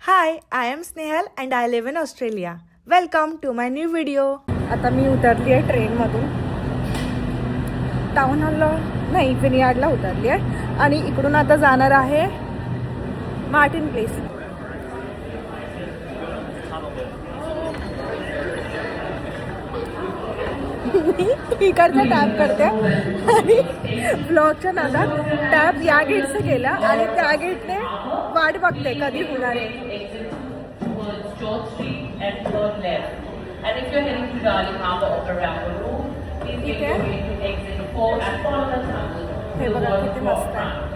Hi I am Snehal and I live in Australia welcome to my new video आता मी उतरली आहे ट्रेनमधून टाऊन हॉलला नाही फिनियार्डला उतरली आहे आणि इकडून आता जाणार आहे मार्टिन प्लेस मी इकडचा टॅप करते आणि ब्लॉगच्या नादात टॅप या गेटचं गेला आणि त्या गेटने वाट बघते कधी होणार आहे towards George Street and turn left. And if you're heading to Darling Harbour or Paramount Road, please make your way to exit 4 and follow the tunnel हे बघा किती मस्त आहे.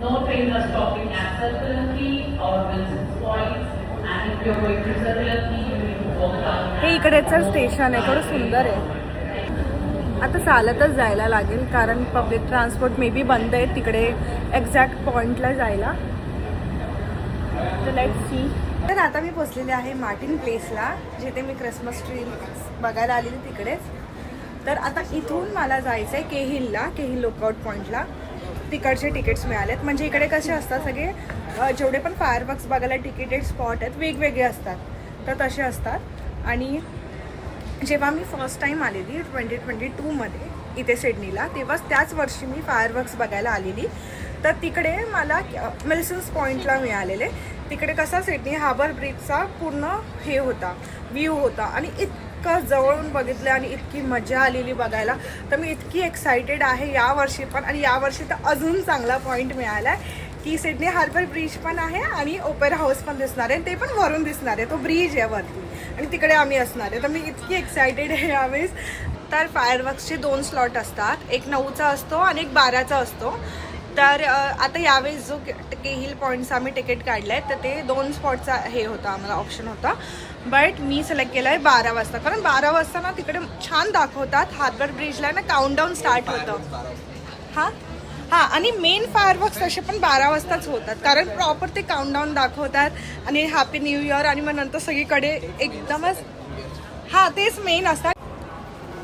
No trains are stopping at Circular Quay or Wilson's Point. And if you're going to Circular Quay, you need to walk down. हे इकडेचं station आहे थोडं सुंदर आहे आता चालतच जायला लागेल कारण पब्लिक ट्रान्सपोर्ट मे बी बंद आहे तिकडे एक्झॅक्ट पॉईंटला जायला. तर लेट सी तर आता मी पोचलेले आहे मार्टिन प्लेसला जिथे मी क्रिसमस ट्री बघायला आलेली तिकडेच. तर आता इथून मला जायचं आहे केहिलला केहिल लुकआउट पॉईंटला तिकडचे तिकीट्स मिळालेत. म्हणजे इकडे कसे असतात सगळे जेवढे पण फायरवर्क्स बघायला तिकीटेड स्पॉट आहेत वेगवेगळे असतात. तर तसे असतात. आणि जेव्हा मी फर्स्ट टाईम आलेली ट्वेंटी ट्वेंटी टूमध्ये इथे सिडनीला तेव्हाच त्याच वर्षी मी फायरवर्क्स बघायला आलेली. तर तिकडे मला मिल्सन्स पॉईंटला मिळालेले. तिकडे कसा सिडनी हार्बर ब्रिजचा पूर्ण हे होता व्ह्यू होता आणि इतकं जवळून बघितलं आणि इतकी मजा आलेली बघायला. तर मी इतकी एक्सायटेड आहे यावर्षी पण आणि यावर्षी तर अजून चांगला पॉईंट मिळाला आहे की सिडनी हार्बर ब्रिज पण आहे आणि ओपेरा हाऊस पण दिसणार आहे. ते पण वरून दिसणार आहे. तो ब्रिज आहे वरती. आणि तिकडे आम्ही असणार आहे. तर मी इतकी एक्सायटेड आहे यावेळेस. तर फायरवर्क्सचे दोन स्लॉट असतात. एक नऊचा असतो आणि एक बाराचा असतो. तर आता यावेळेस जो के- केहिल पॉईंट्स आम्ही तिकीट काढलं आहे तर ते दोन स्पॉटचा हे होता आम्हाला ऑप्शन होता. बट मी सिलेक्ट केलं आहे बारा वाजता. कारण बारा वाजता ना तिकडे छान दाखवतात. हार्बर ब्रिजला ना काउंटडाऊन स्टार्ट होतं. हां? हां आणि मेन फायरवर्क्स तसे पण बारा वाजताच होतात. कारण प्रॉपर ते काउंटडाऊन दाखवतात आणि हॅपी न्यू इयर आणि मग नंतर सगळीकडे एकदमच हां तेच मेन असतात.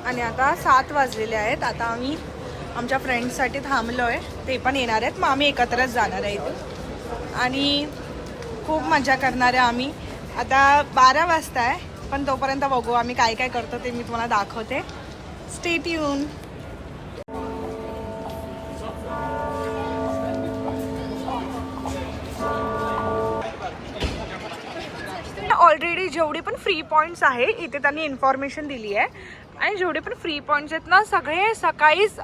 आणि आता सात वाजलेले आहेत. आता आम्ही आमच्या फ्रेंड्ससाठी थांबलो आहे ते पण येणार आहेत. मग आम्ही एकत्रच जाणार आहे इथे आणि खूप मजा करणार आहे आम्ही. आता बारा वाजता आहे पण तोपर्यंत बघू आम्ही काय काय करतो ते मी तुम्हाला दाखवते. स्टेट येऊन ऑलरेडी जेवढे पण फ्री पॉईंट्स आहे इथे त्यांनी इन्फॉर्मेशन दिली आहे. आणि जेवढे पण फ्री पॉईंट्स आहेत ना सगळे सकाळीच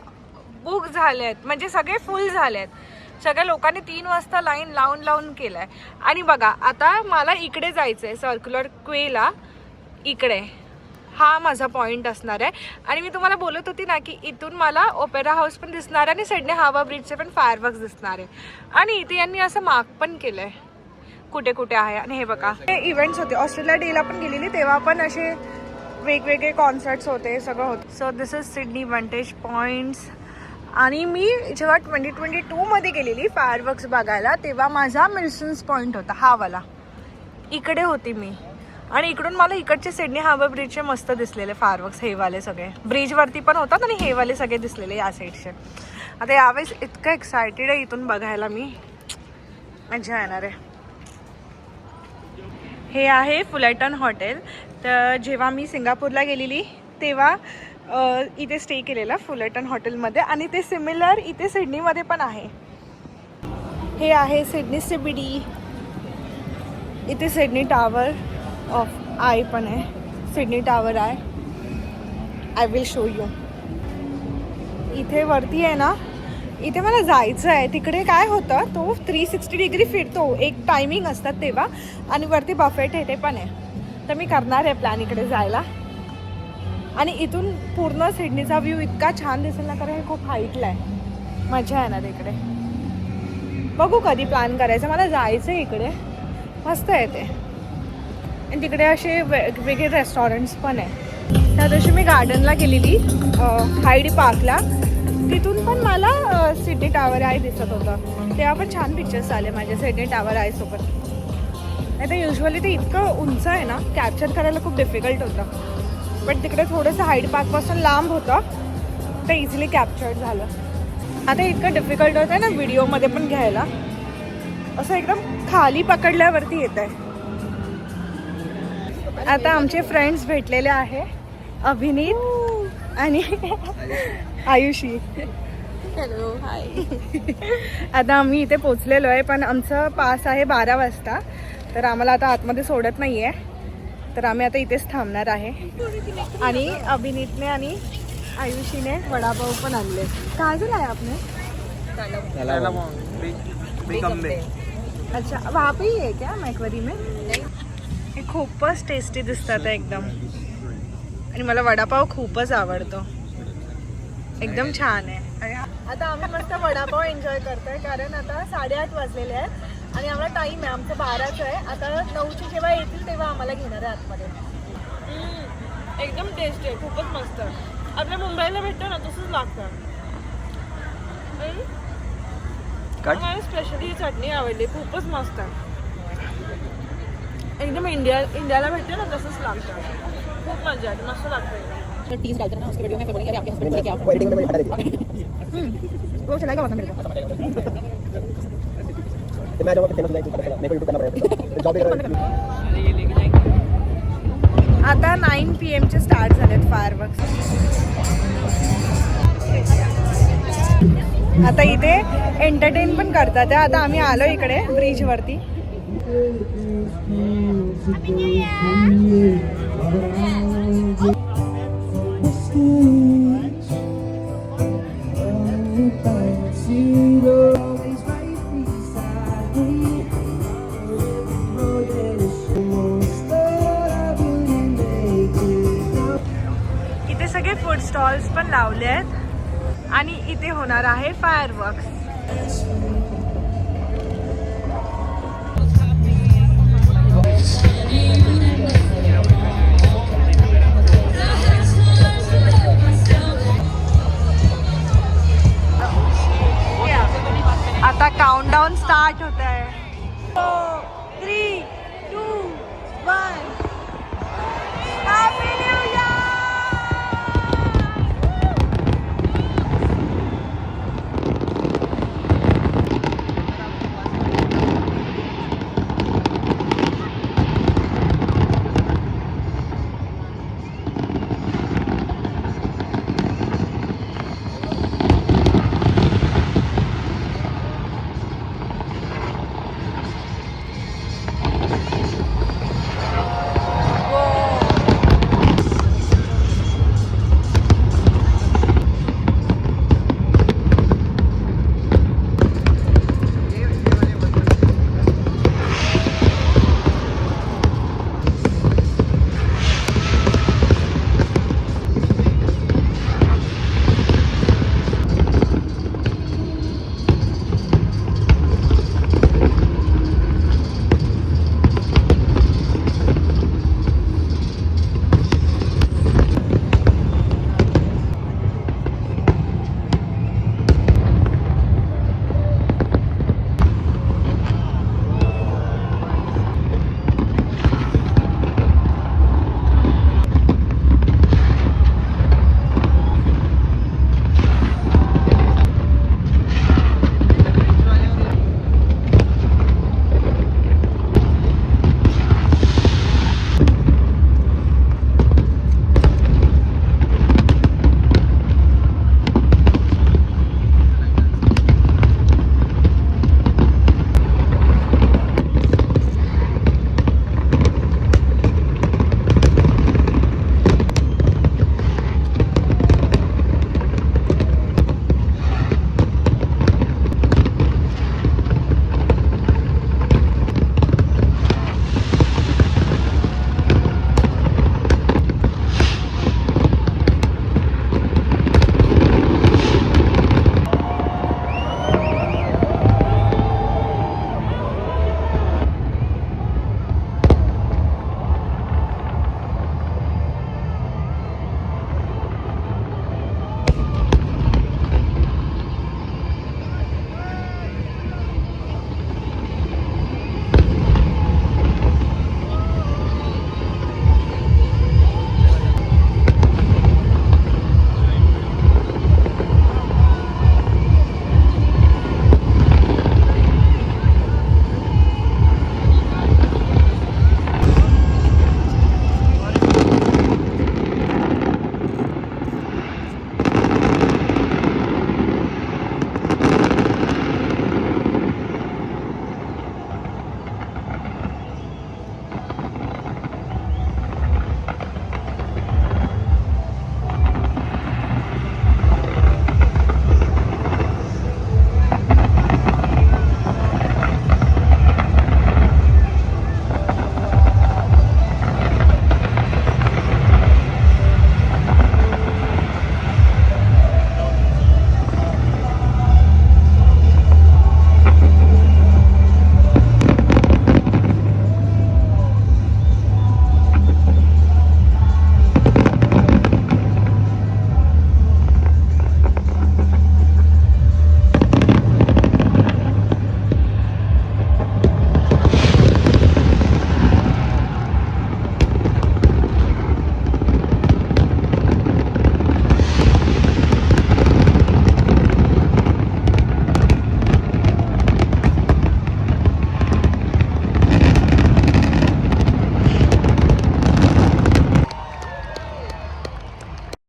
बुक झाले आहेत म्हणजे सगळे फुल झाले आहेत सगळ्या लोकांनी तीन वाजता लाईन लावून लावून केलं आहे आणि बघा आता मला इकडे जायचं आहे सर्क्युलर क्वेला इकडे. हा माझा पॉईंट असणार आहे. आणि मी तुम्हाला बोलत होती ना की इथून मला ओपेरा हाऊस पण दिसणार आहे आणि सिडनी हावा ब्रिजचे पण फायरवर्क्स दिसणार आहे. आणि इथे यांनी असं मार्क पण केलं आहे कुठे कुठे आहे आणि हे बघा. हे इव्हेंट्स होते. ऑस्ट्रेलिया डेला पण गेलेली तेव्हा पण असे वेगवेगळे कॉन्सर्ट्स होते सगळं होतं. So this is Sydney vantage points आणि मी जेव्हा ट्वेंटी ट्वेंटी टूमध्ये गेलेली फायरवर्क्स बघायला तेव्हा माझा मिल्सन्स पॉईंट होता हा वाला. इकडे होती मी. आणि इकडून मला इकडचे सिडनी हार्बर ब्रिजचे मस्त दिसलेले फायरवर्क्स हेवाले सगळे. ब्रिजवरती पण होतात आणि हेवाले सगळे दिसलेले या साईडचे आता यावेळेस इतकं एक्सायटेड आहे इथून बघायला मी. मजा येणार आहे. हे आहे फुलॅटन हॉटेल. तर जेव्हा मी सिंगापूरला गेलेली तेव्हा इथे स्टे केलेला फुलटन हॉटेलमध्ये आणि ते सिमिलर इथे सिडनीमध्ये पण आहे. हे आहे सिडनी सीबीडी. इथे सिडनी टावर ऑफ आय पण आहे. सिडनी टावर आहे. आय विल शो यू इथे वरती आहे ना इथे मला जायचं आहे. तिकडे काय होतं तो थ्री सिक्स्टी डिग्री फिरतो. एक टायमिंग असतात तेव्हा. आणि वरती बफेट आहे ते पण आहे. तर मी करणार आहे प्लॅन इकडे जायला. आणि इथून पूर्ण सिडनीचा व्ह्यू इतका छान दिसेल ना कारण हे खूप हाईटला आहे. मजा येणार इकडे. बघू कधी प्लॅन करायचं. मला जायचं आहे इकडे. मस्त आहे ते. आणि तिकडे असे वेगवेगळे रेस्टॉरंट्स पण आहे. त्या दिवशी मी गार्डनला गेलेली हायडी पार्कला तिथून पण मला सिटी सिडनी टावर आय दिसत होतं. तेव्हा पण छान पिक्चर्स आले माझ्या सिडनी टावर आय सोबत. नाही तर युजली ते इतकं उंच आहे ना कॅप्चर करायला खूप डिफिकल्ट होतं. पण तिकडे थोडंसं हाईट पार्कपासून लांब होतं ते इझिली कॅप्चर्ड झालं. आता इतकं डिफिकल्ट होत आहे ना व्हिडिओमध्ये पण घ्यायला. असं एकदम खाली पकडल्यावरती येत आहे आता आमचे फ्रेंड्स भेटलेले आहे अभिनीत आणि आयुषी. हॅलो हाय आता आम्ही इथे पोचलेलो आहे पण आमचं पास आहे बारा वाजता. तर आम्हाला आता आतमध्ये सोडत नाही आहे तर आम्ही आता इथेच थांबणार आहे. आणि अभिनीतने आणि आयुषीने वडापाव पण आणले. काय झालं आहे आपने अच्छा वहाँ पे ही है क्या मैकवरी में हे खूपच टेस्टी दिसतात आहे एकदम. आणि मला वडापाव खूपच आवडतो. एकदम छान आहे. आता आम्ही मस्त वडापाव एन्जॉय करतोय कारण आता साडेआठ वाजलेले आहेत आणि आम्हाला टाईम आहे आमचं बाराचं आहे. आता नऊची जेव्हा येतील तेव्हा आम्हाला घेणार आहे आतमध्ये. एकदम टेस्टी आहे खूपच मस्त. आपल्या मुंबईला भेटतं ना तसंच लागतं. मला स्पेशली ही चटणी आवडली खूपच मस्त. आहे एकदम इंडिया इंडियाला भेटते ना तसंच लागतं. खूप मजा येते मस्त लागतं. एकदम टीज डालते ना उसके वीडियो में फिर बोलेंगे अरे आपके हस्बैंड से क्या एडिटिंग में हटा देती वो चलाएगा वहाँ मेरे को। तो मैं जाऊंगा फेमस हो जाएगी मेरे को यूट्यूब करना पड़ेगा। जॉब भी करना आता नाईन पी एमचे स्टार्ट झालेत फायर आता इथे एंटरटेन पण करतात. आता आम्ही आलो इकडे ब्रिजवरती इथे सगळे फूड स्टॉल्स पण लावले आहेत. आणि इथे होणार आहे फायर